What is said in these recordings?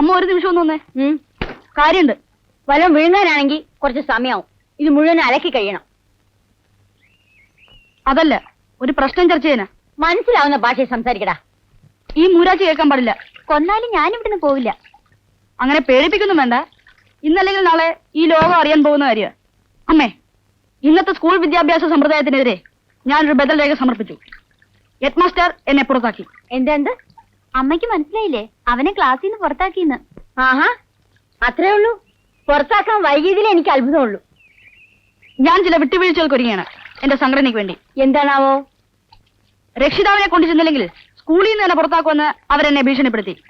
അമ്മ ഒരു നിമിഷം ഒന്ന് കാര്യമുണ്ട് കാര്യണ്ട്. വല്ലതും വിഴുങ്ങാനാണെങ്കിൽ കുറച്ച് സമയമാവും ഇത് മുഴുവൻ അലക്കി കഴിയണം. അതല്ല ഒരു പ്രശ്നം ചർച്ച ചെയ്യാനാ മനസ്സിലാവുന്ന ഭാഷയിൽ സംസാരിക്കടാ. ഈ മൂരാച്ചി കേൾക്കാൻ പാടില്ല. കൊന്നാലും ഞാൻ ഇവിടുന്ന് പോവില്ല. അങ്ങനെ പേടിപ്പിക്കൊന്നും വേണ്ട. ഇന്നല്ലെങ്കിൽ നാളെ ഈ ലോകം അറിയാൻ പോകുന്ന കാര്യമാണ് അമ്മേ ഇന്നത്തെ സ്കൂൾ വിദ്യാഭ്യാസ സമ്പ്രദായത്തിനെതിരെ ഞാനൊരു ബദൽ രേഖ സമർപ്പിച്ചു. ഹെഡ് മാസ്റ്റർ എന്നെ പുറത്താക്കി. എന്തെന്ത്? അമ്മയ്ക്ക് മനസ്സിലായില്ലേ? അവനെ ക്ലാസ്സിൽ നിന്ന് പുറത്താക്കിന്ന്. ആഹാ അത്രേ ഉള്ളൂ. പുറത്താക്കാൻ വൈകിയതിൽ എനിക്ക് അത്ഭുതമുള്ളൂ. ഞാൻ ചില വിട്ടുവീഴ്ചകൾക്ക് ഒരുങ്ങിയാണ് എന്റെ സംഘടനയ്ക്ക് വേണ്ടി. എന്താണാവോ? രക്ഷിതാവിനെ കൊണ്ടു ചെന്നില്ലെങ്കിൽ സ്കൂളിൽ നിന്ന് തന്നെ പുറത്താക്കുമെന്ന് അവരെന്നെ ഭീഷണിപ്പെടുത്തി.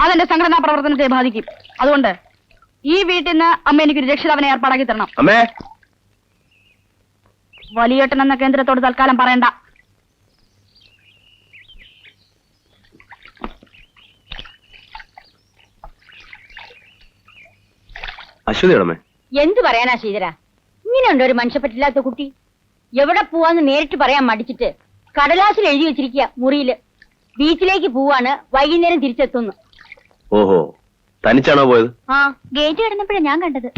അതെന്റെ സംഘടനാ പ്രവർത്തനത്തെ ബാധിക്കും. അതുകൊണ്ട് ഈ വീട്ടിൽ നിന്ന് അമ്മ എനിക്കൊരു രക്ഷിതാവിനെ ഏർപ്പാടാക്കി തരണം. അമ്മേ. വലിയേട്ടൻ എന്ന കേന്ദ്രത്തോട് തൽക്കാലം പറയണ്ട. അശ്വതിയുടെ അമ്മേ എന്ത് പറയാനാ ശ്രീധര? ഇങ്ങനെയുണ്ട് ഒരു മനുഷ്യപ്പറ്റില്ലാത്ത കുട്ടി? എവിടെ പോവാന്ന് നേരിട്ട് പറയാൻ മടിച്ചിട്ട് കടലാസിൽ എഴുതി വെച്ചിരിക്കുക മുറിയിൽ. ബീച്ചിലേക്ക് പോവാണ് വൈകുന്നേരം തിരിച്ചെത്തുന്നു. ഓഹോ. തനിച്ചാണോ പോയത്? ആ ഗേറ്റ് കിടന്നപ്പോഴാണ് ഞാൻ കണ്ടത്.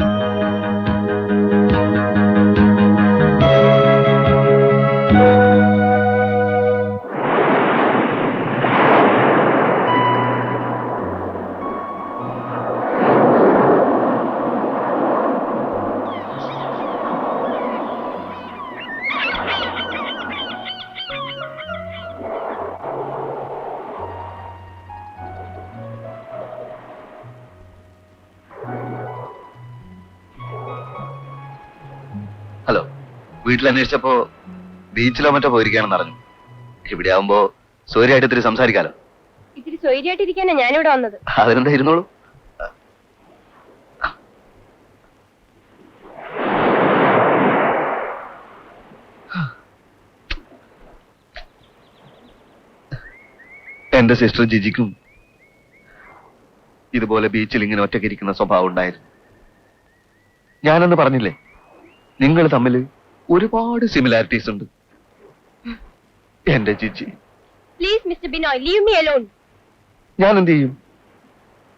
വീട്ടിൽ അന്വേഷിച്ചപ്പോ ബീച്ചിലോ മറ്റോ പോയിരിക്കുകയാണെന്ന് അറിഞ്ഞു. ഇവിടെ ആവുമ്പോ സൂര്യയായിട്ട് ഇത്തിരി സംസാരിക്കാലോ. ഇത്തിരി സ്വൈര്യമായിട്ടിരിക്കാനാ ഞാനിവിടെ വന്നത്. അതിനെന്താ ഇരുന്നോളൂ. എന്റെ സിസ്റ്റർ ജിജിക്കും ഇതുപോലെ ബീച്ചിൽ ഇങ്ങനെ ഒറ്റയ്ക്കിരിക്കുന്ന സ്വഭാവം ഉണ്ടായിരുന്നു. ഞാനെന്ന് പറഞ്ഞില്ലേ? നിങ്ങൾ തമ്മിൽ ഒരുപാട് സിമിലാരിറ്റീസ് ഉണ്ട്. എന്റെ Jiji. Please mister Binoy leave me alone ഞാൻ എന്ത് ചെയ്യും?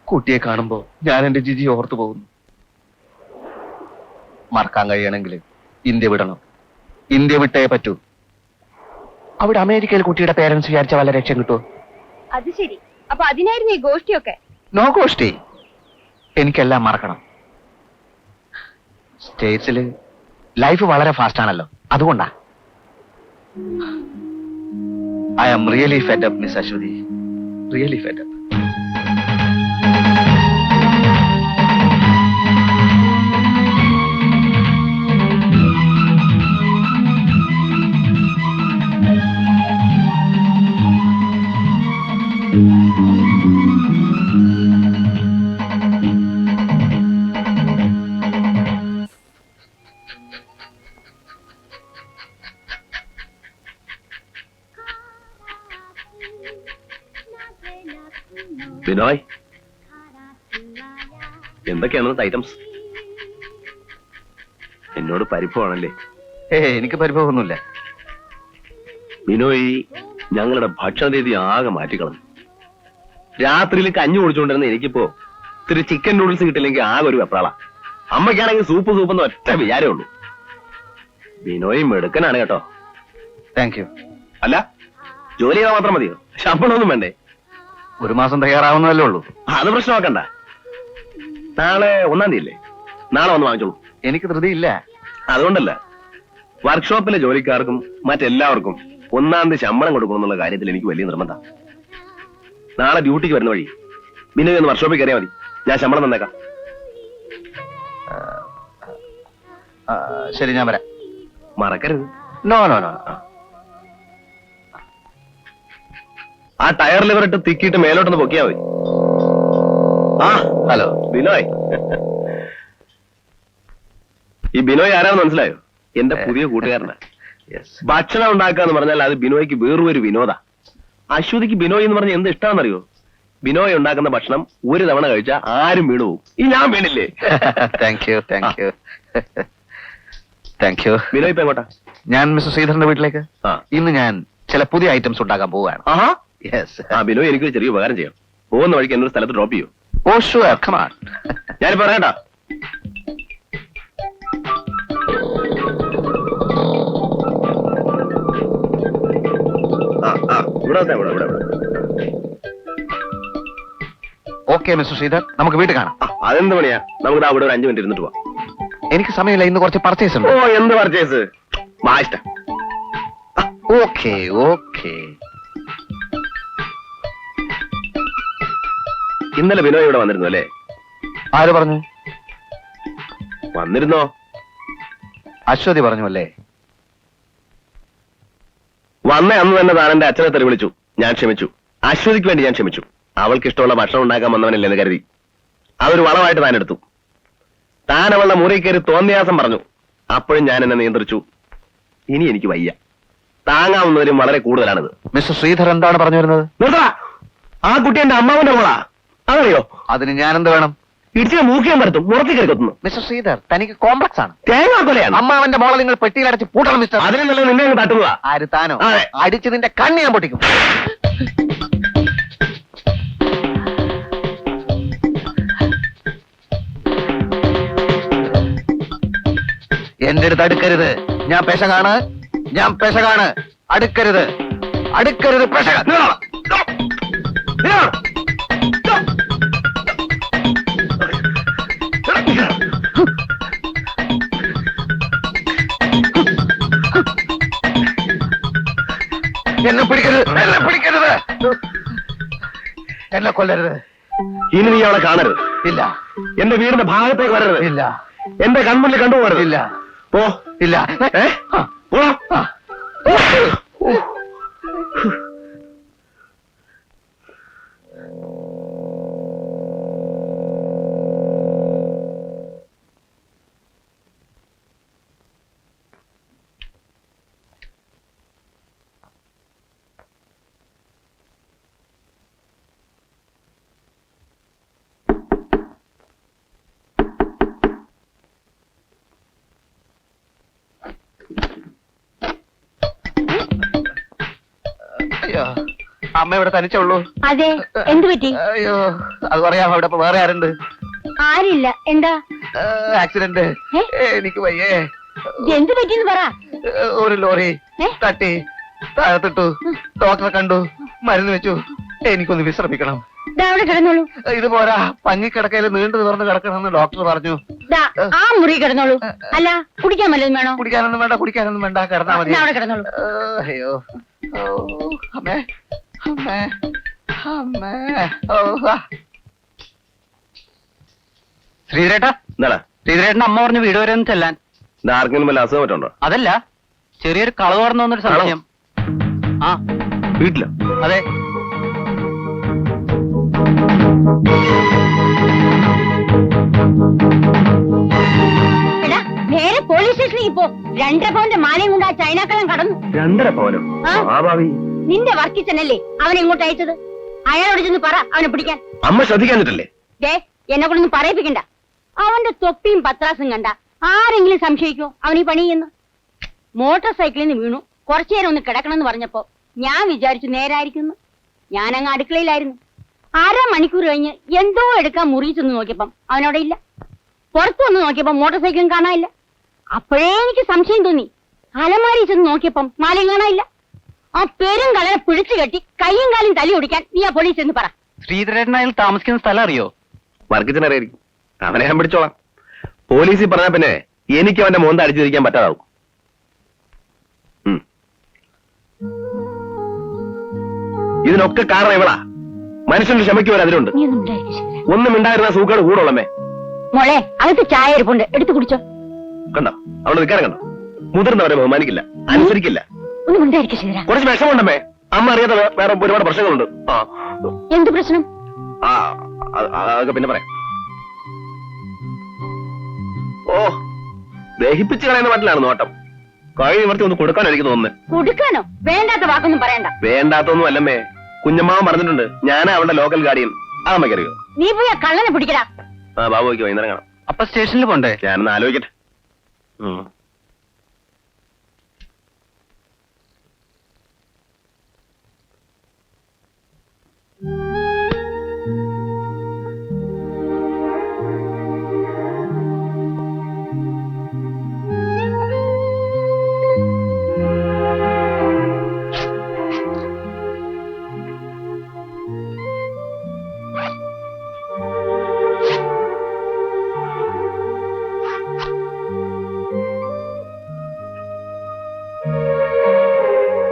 കുട്ടിയെ കാണുമ്പോ ഞാൻ എന്റെ ജിജി ഓർത്തു പോകുന്നു. മറക്കാൻ കഴിയണമെങ്കിൽ ഇന്ത്യ വിടണം. ഇന്ത്യ വിട്ടേ പറ്റൂ. അവിടെ അമേരിക്കയിൽ കുട്ടിയുടെ പേരൻസ് വിചാരിച്ച വല്ല രക്ഷ കിട്ടുമോ അത് ശരി. അപ്പൊ അതിനായിരുന്നു ഈ ഗോഷ്ടിയൊക്കെ? നോ ഗോഷ്ടി. എനിക്കെല്ലാം മറക്കണം. സ്റ്റേറ്റ്സിൽ ലൈഫ് വളരെ ഫാസ്റ്റ് ആണല്ലോ. അതുകൊണ്ടാ. I am really fed up miss Aswathy really fed Binoy എന്തൊക്കെയാണ് ഐറ്റംസ് എന്നോട് പരിഭവമാണല്ലേ? ഏ എനിക്ക് പരിഭവമൊന്നുമില്ല. ബിനോയ് ഞങ്ങളുടെ ഭക്ഷണ രീതി ആകെ മാറ്റിക്കളഞ്ഞു. രാത്രിയിൽ കഞ്ഞി കുടിച്ചുകൊണ്ടിരുന്ന എനിക്കിപ്പോ ഇത്തിരി ചിക്കൻ നൂഡിൽസ് കിട്ടില്ലെങ്കിൽ ആകെ ഒരു വെപ്രാള. അമ്മയ്ക്കാണെങ്കിൽ സൂപ്പ് സൂപ്പ് എന്ന് ഒറ്റ വിചാരമേ ഉള്ളൂ ബിനോയ് മെടുക്കനാണ് കേട്ടോ. താങ്ക് യു അല്ല ജോലി ചെയ്താൽ മാത്രം മതിയോ? ശമ്പളമൊന്നും വേണ്ടേ? ഒരു മാസം തയ്യാറാവുന്നതല്ലേ ഉള്ളൂ. അത് പ്രശ്നമാക്കണ്ട. നാളെ ഒന്നാം തീയതി അല്ലേ നാളെ വന്ന് വാങ്ങിച്ചോളൂ. എനിക്ക് ധൃതിയില്ല. അതുകൊണ്ടല്ല വർക്ക്ഷോപ്പിലെ ജോലിക്കാർക്കും മറ്റെല്ലാവർക്കും ഒന്നാം തീയതി ശമ്പളം കൊടുക്കണം എന്നുള്ള കാര്യത്തിൽ എനിക്ക് വലിയ നിർബന്ധം. നാളെ ഡ്യൂട്ടിക്ക് വരുന്ന വഴി മിനു ഒന്ന് വർക്ക്ഷോപ്പിൽ കയറിയാൽ മതി. ഞാൻ ശമ്പളം തന്നേക്കാം. ശരി ഞാൻ വരാം. മറക്കരുത്. നോ നോ നോ ആ ടയർ ലിവറിട്ട് തിക്കിയിട്ട് മേലോട്ടൊന്ന് പൊക്കിയാ മതി. ആ ഹലോ ബിനോയ്. ഈ ബിനോയ് ആരാന്ന് മനസ്സിലായോ? എന്റെ പുതിയ കൂട്ടുകാരനാ. ഭക്ഷണം ഉണ്ടാക്കുക എന്ന് പറഞ്ഞാൽ അത് ബിനോയ്ക്ക് വേറൊരു വിനോദ. അശ്വതിക്ക് ബിനോയ് എന്ന് പറഞ്ഞാൽ എന്ത് ഇഷ്ടമാണെന്നറിയോ ബിനോയ് ഉണ്ടാക്കുന്ന ഭക്ഷണം ഒരു തവണ കഴിച്ചാൽ ആരും വീണു പോകും ഈ ഞാൻ വീണില്ലേ? Thank you thank you thank you Binoy ഇപ്പൊ എങ്ങോട്ടാ? ഞാൻ മിസ്റ്റർ ശ്രീധരന്റെ വീട്ടിലേക്ക്. ഇന്ന് ഞാൻ ചില പുതിയ ഐറ്റംസ് ഉണ്ടാക്കാൻ പോവുകയാണ്. ആഹാ. ആ ബിനോയ് എനിക്ക് ചെറിയ ഉപകാരം ചെയ്യാം. പോകുന്ന വഴിക്ക് എന്നൊരു സ്ഥലത്ത് ഡ്രോപ്പ് ചെയ്യൂ. ഓ ഷുവർ കമാൺ ഞാൻ പറയണ്ട ഇവിടെ വന്നേ, ഇവിടെ ഇവിടെ ഇവിടെ. ഓക്കെ മിസ്റ്റർ ശ്രീധർ നമുക്ക് വീട്ടിൽ കാണാം. ആ, അതെന്ത് പണിയാ? നമുക്ക് ദാ ഇവിടെ ഒരു അഞ്ചു മിനിറ്റ് ഇരുന്നിട്ട് പോവാം. എനിക്ക് സമയമില്ല. ഇന്ന് കുറച്ച് പർച്ചേസ് ഉണ്ട്. ഓ ഉണ്ട് എന്ത് പർച്ചേസ് മാഷ്ട ഓക്കെ ഓക്കെ ഇന്നലെ വിനോയ് ഇവിടെ വന്നിരുന്നു അല്ലേ? ആര് പറഞ്ഞു? വന്നിരുന്നോ? അശ്വതി പറഞ്ഞു അല്ലേ? വന്ന അന്ന് തന്നെ താൻ എന്റെ അച്ഛനെ തെറി വിളിച്ചു. ഞാൻ ക്ഷമിച്ചു. അശ്വതിക്ക് വേണ്ടി ഞാൻ ക്ഷമിച്ചു. അവൾക്ക് ഇഷ്ടമുള്ള ഭക്ഷണം ഉണ്ടാക്കാൻ വന്നവനല്ലേ എന്ന് കരുതി. അതൊരു വളമായിട്ട് താൻ എടുത്തു. താൻ അവളുടെ മുറി കയറി തോന്നിയാസം പറഞ്ഞു. അപ്പോഴും ഞാൻ എന്നെ നിയന്ത്രിച്ചു. ഇനി എനിക്ക് വയ്യ. താങ്ങാവുന്നവരും വളരെ കൂടുതലാണിത്. മിസ്റ്റർ ശ്രീധർ എന്താണ് പറഞ്ഞു വരുന്നത്? നിർത്തടാ. ആ കുട്ടി എന്റെ അമ്മാവന്റെ മോളാ. അതറിയോ? അതിന് ഞാൻ എന്ത് വേണം? ഇടിച്ചിനെ മൂക്കിയാൻ പറ്റും മുറത്തി കിടക്കുന്നു മിസ്റ്റർ ശ്രീധർ തനിക്ക് കോംപ്ലക്സ് ആണ്. അമ്മ അവന്റെ മോളെ നിങ്ങൾ പെട്ടിയിലടച്ച് പൂട്ടണം മിസ്റ്റർ. അതിനെ നല്ല നിന്നെ അങ്ങ് തട്ടുന്നതാ. ആര് താനോ? അതെ. അടിച്ച് നിന്റെ കണ്ണ് ഞാൻ പൊട്ടിക്കും. എന്റെ അടുത്ത് അടുക്കരുത്. ഞാൻ പെശകാണ്. ഞാൻ പെശകാണ്. അടുക്കരുത്. അടുക്കരുത് പെശക. എന്നെ പിടിക്കരുത് എന്നെ പിടിക്കരുത്. എന്നെ കൊല്ലരുത്. ഇനി നീ അവളെ കാണരുത്. ഇല്ല. എന്റെ വീടിന്റെ ഭാഗത്തേക്ക് വരരുത്. ഇല്ല. എന്റെ കൺമുന്നിൽ കണ്ടുപോകരുത് ഇല്ല. പോ. ഇല്ല. ഏ? ആ. അയ്യോ അമ്മ ഇവിടെ തനിച്ചുള്ളൂ അതെ എന്ത് പറ്റി? അയ്യോ അത് പറയാം അവിടെ ഇപ്പൊ വേറെ ആരുണ്ട്? ആരില്ല എന്താ? ആക്സിഡന്റ് എനിക്ക് വയ്യേ. എന്ത് പറ്റിന്ന് പറ. ഒരു ലോറി? തട്ടി താഴത്തിട്ടു. ഡോക്ടറെ കണ്ടു മരുന്ന് വെച്ചു. എനിക്കൊന്ന് വിശ്രമിക്കണം. അവിടെ കിടന്നോളൂ. ഇത് പോരാ പഞ്ഞിക്കിടക്കയിൽ നീണ്ടു തുറന്ന് കിടക്കണമെന്ന് ഡോക്ടർ പറഞ്ഞു. ആ മുറി കിടന്നോളൂ. അല്ല കുടിക്കാൻ വല്ലതും വേണോ? കുടിക്കാനൊന്നും വേണ്ട കുടിക്കാനൊന്നും വേണ്ട കിടന്നാ മതി. അവിടെ കിടന്നോളൂ. അയ്യോ. ഓ അമ്മേ അമ്മേ അമ്മേ ഓ. ശ്രീധരേട്ടാ? എന്താടാ ശ്രീധരേട്ടൻ അമ്മ പറഞ്ഞു വീട് വരെ ഒന്ന് ചെല്ലാൻ. ഇത് ആർക്കെങ്കിലും വല്ല അസുഖം പറ്റുണ്ടോ അതല്ല ചെറിയൊരു കളവ് പറഞ്ഞു വന്നൊരു സംശയം. ആ. വീട്ടിലോ? അതെ. എടാ നേരെ പോലീസ് സ്റ്റേഷനിലേക്ക് പോ. രണ്ടര പവന്റെ മാലയും കൊണ്ട് ആ ചൈനാക്കളം കടന്നു. രണ്ടര പവനോ? ആ. ഭാവി നിന്റെ വർക്കിച്ചനല്ലേ അവനെ ഇങ്ങോട്ട് അയച്ചത്? അയാളോട് ചെന്ന് പറ അവനെ പിടിക്കാൻ. അമ്മ ശ്രദ്ധിക്കാഞ്ഞിട്ടല്ലേ? ദേ എന്നെ കൊണ്ടൊന്നും പറയിപ്പിക്കണ്ട. അവന്റെ തൊപ്പിയും പത്രാസും കണ്ട ആരെങ്കിലും സംശയിക്കോ അവനീ പണി ചെയ്യുന്നു മോട്ടോർ സൈക്കിളിൽ നിന്ന് വീണു. കുറച്ചു നേരം ഒന്ന് കിടക്കണമെന്ന് പറഞ്ഞപ്പോ ഞാൻ വിചാരിച്ചു നേരായിരിക്കുന്നു. ഞാനങ്ങ് അടുക്കളയിലായിരുന്നു. അര മണിക്കൂർ കഴിഞ്ഞ് എന്തോ എടുക്കാൻ മുറിയിച്ചൊന്ന് ചെന്ന് നോക്കിയപ്പം അവനവിടെ ഇല്ല. പുറത്തു വന്ന് നോക്കിയപ്പോ മോട്ടോർ സൈക്കിളും കാണാനില്ല. അപ്പോഴേ എനിക്ക് സംശയം തോന്നി. അലമാരി ചെന്ന് നോക്കിയപ്പം മാലയും കാണാനില്ല. ആ പെരും കളരെ പിടിച്ചു കെട്ടി കൈയും കാലും തല്ലി ഓടിക്കാൻ നീ ആ പോലീസ് എന്ന് പറ. ശ്രീധരേട്ടൻ അയാൾ താമസിക്കുന്ന സ്ഥലം അറിയോ? വർഗത്തിനറിയായിരിക്കും അവനെ ഞാൻ പിടിച്ചോളാം. പോലീസിൽ പറഞ്ഞാ പിന്നെ എനിക്ക് അവന്റെ മോന്ത അടിച്ചിരിക്കാൻ പറ്റാതാവും. ഇതിനൊക്കെ കാരണം ഇവളാ. മനുഷ്യന്റെ ക്ഷമയ്ക്ക് വരെ അതിലുണ്ട്. ഒന്നും ഉണ്ടായിരുന്ന സൂക്കേട് കൂടുള്ളമേ മോളെ അകത്ത് ചായ ഇരിപ്പുണ്ട്. എടുത്തു കുടിച്ചോ. കണ്ടോ? അവിടെ നിൽക്കാനും കണ്ടോ? മുതിർന്നവരെ ബഹുമാനിക്കില്ല അനുസരിക്കില്ല. ഒന്നും ഉണ്ടായിരിക്കും ശിവരാ? കുറച്ച് വിഷമുണ്ടമ്മേ അമ്മ അറിയാത്ത വേ- വേറെ ഒരുപാട് പ്രശ്നങ്ങളുണ്ട്. ആ. എന്ത് പ്രശ്നം? ആ അ- അ- അതൊക്കെ പിന്നെ പറയാം. ഓ ദഹിപ്പിച്ച് കളയുന്ന മട്ടിലാണ് നോട്ടം കഴി നിവർത്തി ഒന്ന് കൊടുക്കാനായിരിക്കും തോന്നുന്നത്. കൊടുക്കാനോ? വേണ്ടാത്ത വാക്കൊന്നും പറയണ്ട. വേണ്ടാത്തൊന്നും അല്ലമ്മേ. കുഞ്ഞമ്മാവൻ പറഞ്ഞിട്ടുണ്ട് ഞാനാ അവളുടെ ലോക്കൽ ഗാർഡിയൻ അതമ്മയ്ക്കറിയോ നീ പോയി ആ കള്ളനെ പിടിക്കടാ. ആ ബാബുക്ക് വൈകുന്നേരം കാണാം. അപ്പൊ സ്റ്റേഷനിൽ പോണ്ടേ? ഞാനൊന്ന് ആലോചിക്കട്ടെ. Mm.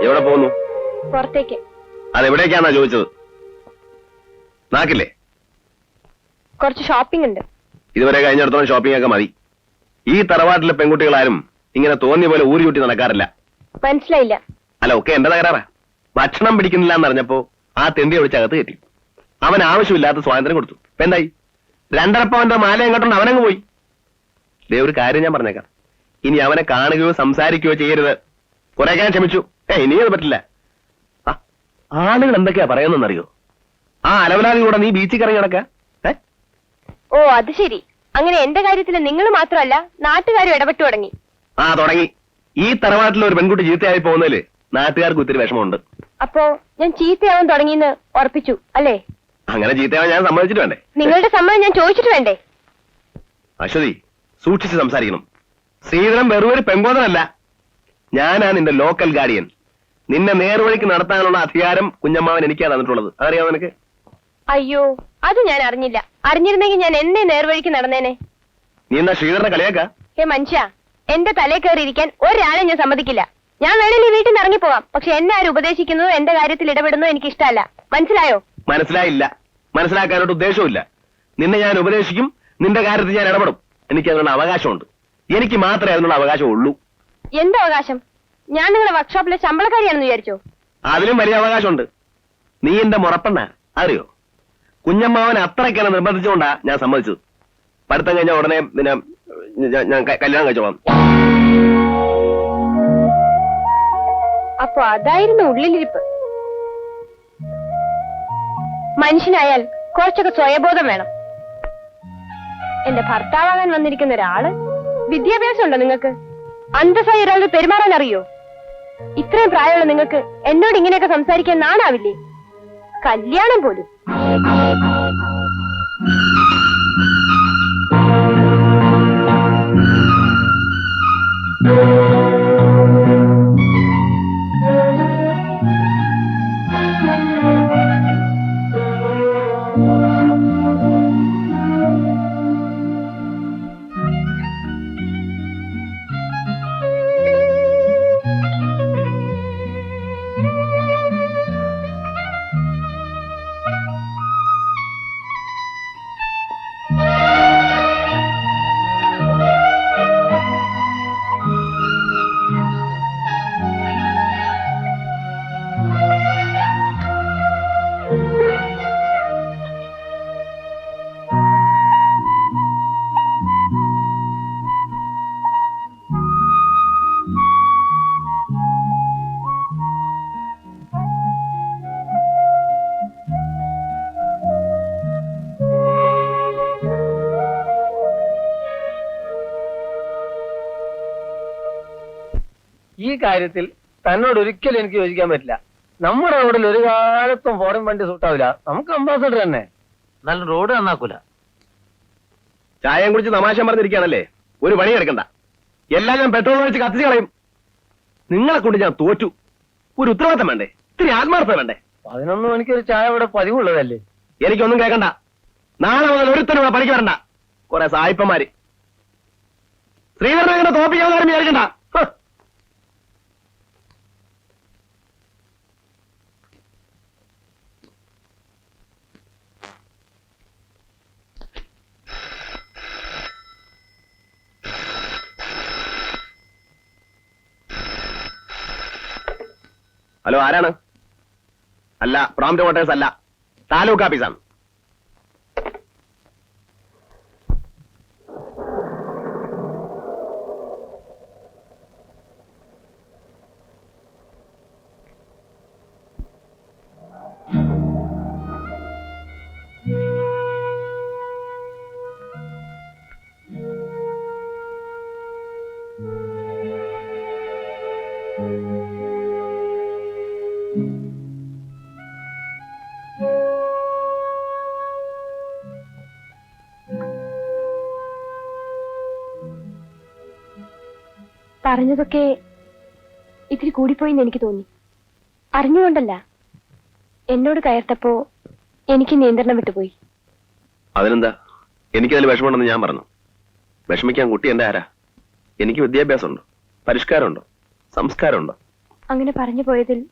ഉം. പുറത്തേക്ക്. അതെവിടേക്കാണോ ചോദിച്ചത്? നാക്കില്ലേ? കുറച്ച് ഷോപ്പിംഗ് ഉണ്ട്. ഇതുവരെ കഴിഞ്ഞിടത്തോളം ഷോപ്പിംഗ് ഒക്കെ മതി. ഈ തറവാട്ടിലെ പെൺകുട്ടികളാരും ഇങ്ങനെ തോന്നിയ പോലെ ഊരി ചുറ്റി നടക്കാറില്ല. മനസ്സിലായില്ല. അല്ല ഒക്കെ എന്റെ തകരാറാ? ഭക്ഷണം പിടിക്കുന്നില്ല എന്നറിഞ്ഞപ്പോ ആ തെണ്ടി ഒഴിച്ചകത്ത് കയറ്റി. അവൻ ആവശ്യമില്ലാത്ത സ്വാതന്ത്ര്യം കൊടുത്തു. എന്തായി? രണ്ടരപ്പവന്റെ മാല എങ്ങോട്ടുണ്ട് അവനങ്ങ് പോയി. ദേ ഒരു കാര്യം ഞാൻ പറഞ്ഞേക്കാം. ഇനി അവനെ കാണുകയോ സംസാരിക്കുകയോ ചെയ്യരുത്. കുറെ ഞാൻ ക്ഷമിച്ചു. ഏ ഇനി അത് പറ്റില്ല. ആളുകൾ എന്തൊക്കെയാ പറയുന്നറിയോ ആ അലവലാതി കൂടെ നീ ബീച്ചിൽ കറങ്ങി നടക്ക. ഓ അത് ശരി. അങ്ങനെ എന്റെ കാര്യത്തിൽ നിങ്ങൾ മാത്രമല്ല നാട്ടുകാരും ഇടപെട്ടു തുടങ്ങി. ആ തുടങ്ങി. ഈ തറവാട്ടിലെ ഒരു പെൺകുട്ടി ചീത്തയായി പോകുന്നതിൽ നാട്ടുകാർക്ക് ഒത്തിരി വിഷമമുണ്ട്. അപ്പോ ഞാൻ ചീത്തയാവാൻ തുടങ്ങിയെന്ന് ഉറപ്പിച്ചു അല്ലേ? അങ്ങനെ ചീത്തയാവാൻ ഞാൻ സമ്മതിച്ചിട്ട് വേണ്ടേ? നിങ്ങളുടെ സമ്മതം ഞാൻ ചോദിച്ചിട്ട് വേണ്ടേ? അശ്വതി സൂക്ഷിച്ച് സംസാരിക്കണം. ശ്രീധരൻ വെറുതെ ഒരു പെങ്കോതനല്ല ഞാനാ നിന്റെ ലോക്കൽ ഗാർഡിയൻ നിന്നെ നേർവഴിക്ക് നടത്താനുള്ള അധികാരം കുഞ്ഞമ്മാവൻ എനിക്കാ തന്നിട്ടുള്ളത്. അതറിയാമോ നിനക്ക്? അയ്യോ അത് ഞാൻ അറിഞ്ഞില്ല. അറിഞ്ഞിരുന്നെങ്കിൽ ഞാൻ എന്നെ നേർവഴിക്ക് നടന്നേനെ. നീ എന്നാ ശ്രീധരനെ കളിയാക്ക? ഹേ മനുഷ്യ എന്റെ തലേ കയറി ഇരിക്കാൻ ഒരാളെ ഞാൻ സമ്മതിക്കില്ല. ഞാൻ വേണമെങ്കിൽ വീട്ടിൽ നിന്ന് ഇറങ്ങിപ്പോവാം. പക്ഷെ എന്നെ ആരും ഉപദേശിക്കുന്നതോ എന്റെ കാര്യത്തിൽ ഇടപെടുന്നതോ എനിക്ക് ഇഷ്ടമല്ല മനസ്സിലായോ? മനസ്സിലായില്ല. മനസ്സിലാക്കാനോട്ട് ഉദ്ദേശവുമില്ല. നിന്നെ ഞാൻ ഉപദേശിക്കും നിന്റെ കാര്യത്തിൽ ഞാൻ ഇടപെടും. എനിക്ക് അതിനുള്ള അവകാശമുണ്ട്. എനിക്ക് മാത്രമേ അതിനുള്ള അവകാശം ഉള്ളൂ എന്ത് അവകാശം? ഞാൻ നിങ്ങളെ വർക്ക്ഷോപ്പിലെ ശമ്പളക്കാരിയാണെന്ന് വിചാരിച്ചോ? അതിലും വലിയ അവകാശമുണ്ട്. നീ എന്റെ മുറപ്പെണ്ണ? അറിയോ കുഞ്ഞമ്മാവൻ അത്രയ്ക്കാണ് നിർബന്ധിച്ചുകൊണ്ടാ ഞാൻ സമ്മതിച്ചു പഠിത്തം കഴിഞ്ഞ ഉടനെ പിന്നെ ഞാൻ- ഞാൻ ക- കല്യാണം കഴിച്ചോളാം. അപ്പൊ അതായിരുന്നു ഉള്ളിലിരിപ്പ്. മനുഷ്യനായാൽ കുറച്ചൊക്കെ സ്വയബോധം വേണം. എന്റെ ഭർത്താവാകാൻ വന്നിരിക്കുന്ന ഒരാൾ വിദ്യാഭ്യാസം ഉണ്ടോ നിങ്ങൾക്ക്? അന്തസ്സായി ഒരാളോട് പെരുമാറാൻ അറിയോ? ഇത്രയും പ്രായമുള്ള നിങ്ങൾക്ക് എന്നോട് ഇങ്ങനെയൊക്കെ സംസാരിക്കാൻ നാണാവില്ലേ? കല്യാണം പോലും. കാര്യത്തിൽ തന്നോട് ഒരിക്കലും എനിക്ക് യോജിക്കാൻ പറ്റില്ല. നമ്മുടെ റോഡിൽ ഒരു കാലത്തും ഫോറിൻ വണ്ടി സൂട്ടാവില്ല നമുക്ക് അംബാസഡർ തന്നെ. നല്ല റോഡ് നന്നാക്കൂല. ചായം കുടിച്ച് തമാശ പറഞ്ഞിരിക്കുകയാണല്ലേ? ഒരു പണി എടുക്കണ്ട. എല്ലാം ഞാൻ പെട്രോൾ ഒഴിച്ച് കത്തിച്ച് കളയും. നിങ്ങളെ കൊണ്ട് ഞാൻ തോറ്റു. ഒരു ഉത്തരവാദിത്തം വേണ്ടേ? ഇത്തിരി ആത്മാർത്ഥം വേണ്ടേ? പതിനൊന്ന് മണിക്ക് ഒരു ചായ ഇവിടെ പതിവുള്ളതല്ലേ? എനിക്കൊന്നും കേൾക്കണ്ട. നാളെ മുതൽ ഒരുത്തനും ഇവിടെ പണിക്ക് വരണ്ട. കുറെ സായിപ്പന്മാര്. ശ്രീധരനെ തോപ്പിക്കാൻ കാര്യം വിചാരിക്കണ്ട. ഹലോ ആരാണ്? അല്ല പ്രോംപ്റ്റ് വോട്ടേഴ്സ് അല്ല താലൂക്ക് ഓഫീസാണ്. പറഞ്ഞതൊക്കെ ഇത്തിരി കൂടിപ്പോയിന്ന് എനിക്ക് തോന്നി. അറിഞ്ഞുകൊണ്ടല്ല എന്നോട് കയർത്തപ്പോ എനിക്ക് നിയന്ത്രണം വിട്ടുപോയി. അതിനെന്താ? എനിക്കതിൽ വിഷമമുണ്ടെന്ന് ഞാൻ പറഞ്ഞു വിഷമിക്കാൻ കുട്ടി എന്റെ ആരാ? എനിക്ക് വിദ്യാഭ്യാസമുണ്ടോ? പരിഷ്കാരമുണ്ടോ? സംസ്കാരമുണ്ടോ? അങ്ങനെ പറഞ്ഞു പോയതിൽ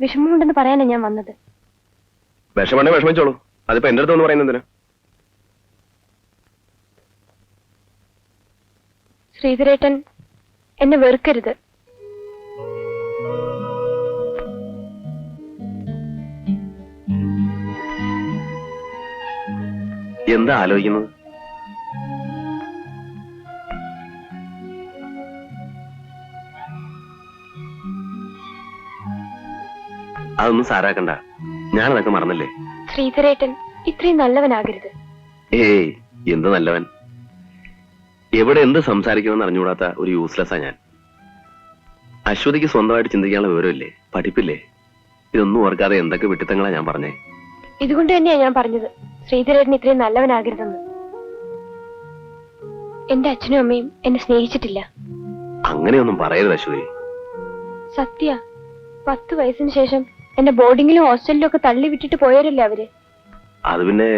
വിഷമമുണ്ടെന്ന് പറയാനാ ഞാൻ വന്നത്. വിഷമണ്ടെ വിഷമിച്ചോളൂ. അതിപ്പോ എന്റെ അടുത്ത് പറയുന്നതിന് ശ്രീധരേട്ടൻ എന്നെ വെറുക്കരുത്. എന്താ ആലോചിക്കുന്നത്? അതൊന്നും സാരാക്കണ്ട. ഞാനതൊക്കെ മറന്നില്ലേ? ശ്രീധരേട്ടൻ ഇത്രയും നല്ലവനാകരുത്. ഏയ് എന്ത് നല്ലവൻ? എവിടെ എന്ത് സംസാരിക്കണമെന്ന് അറിഞ്ഞുകൂടാത്ത ഒരു യൂസ്ലെസ് ആ ഞാൻ. അശ്വതിക്ക് സ്വന്തമായിട്ട് ചിന്തിക്കാനുള്ള വിവരമില്ലേ? പഠിപ്പില്ലേ? ഇതൊന്നും ഓർക്കാതെ എന്തൊക്കെ വിട്ടിത്തങ്ങളാ ഞാൻ പറഞ്ഞേ. ഇതുകൊണ്ട് തന്നെയാ ഞാൻ പറഞ്ഞത്. ശ്രീധരേട്ടൻ ഇത്രയും നല്ലവനാകരുതെന്ന്. എന്റെ അച്ഛനും അമ്മയും എന്നെ സ്നേഹിച്ചിട്ടില്ല. അങ്ങനെയൊന്നും പറയരുത് അശ്വതി. സത്യ പത്ത് വയസ്സിന് ശേഷം എന്റെ ബോർഡിങ്ങിലും ഹോസ്റ്റലിലും ഒക്കെ തള്ളി വിട്ടിട്ട് പോയവരല്ലേ അവർ? അത് പിന്നെ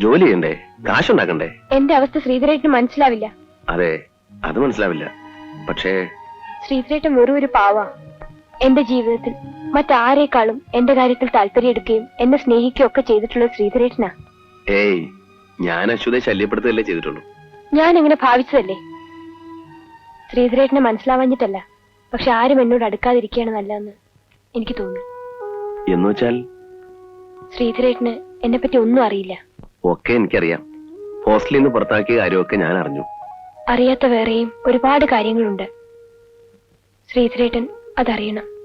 ജോലി ചെയ്യണ്ടേ? കാശുണ്ടാക്കണ്ടേ? എന്റെ അവസ്ഥ ശ്രീധരേട്ടന് മനസ്സിലാവില്ല. അതെ അത് മനസ്സിലാവില്ല. പക്ഷേ ശ്രീധരേട്ടൻ വെറും ഒരു പാവ. എന്റെ ജീവിതത്തിൽ മറ്റാരേക്കാളും എന്റെ കാര്യത്തിൽ താല്പര്യം എടുക്കുകയും എന്നെ സ്നേഹിക്കുകയും ഒക്കെ ചെയ്തിട്ടുള്ളത് ശ്രീധരേട്ടനാ. ഏയ് ഞാൻ അശ്വതയെ ശല്യപ്പെടുത്തുകയല്ലേ ചെയ്തിട്ടുള്ളൂ. ഞാൻ എങ്ങനെ ഭാവിച്ചതല്ലേ? ശ്രീധരേട്ടനെ മനസ്സിലാവാഞ്ഞിട്ടല്ല. പക്ഷെ ആരും എന്നോട് അടുക്കാതിരിക്കുകയാണ് നല്ലതെന്ന് എനിക്ക് തോന്നുന്നു. എന്ന് വെച്ചാൽ ശ്രീധരേട്ടന് എന്നെ പറ്റി ഒന്നും അറിയില്ല. ഒക്കെ എനിക്കറിയാം. ഹോസ്റ്റലിൽ നിന്ന് പുറത്താക്കിയ കാര്യമൊക്കെ ഞാൻ അറിഞ്ഞു. അറിയാത്ത വേറെയും ഒരുപാട് കാര്യങ്ങളുണ്ട്. ശ്രീധരേട്ടൻ അതറിയണം.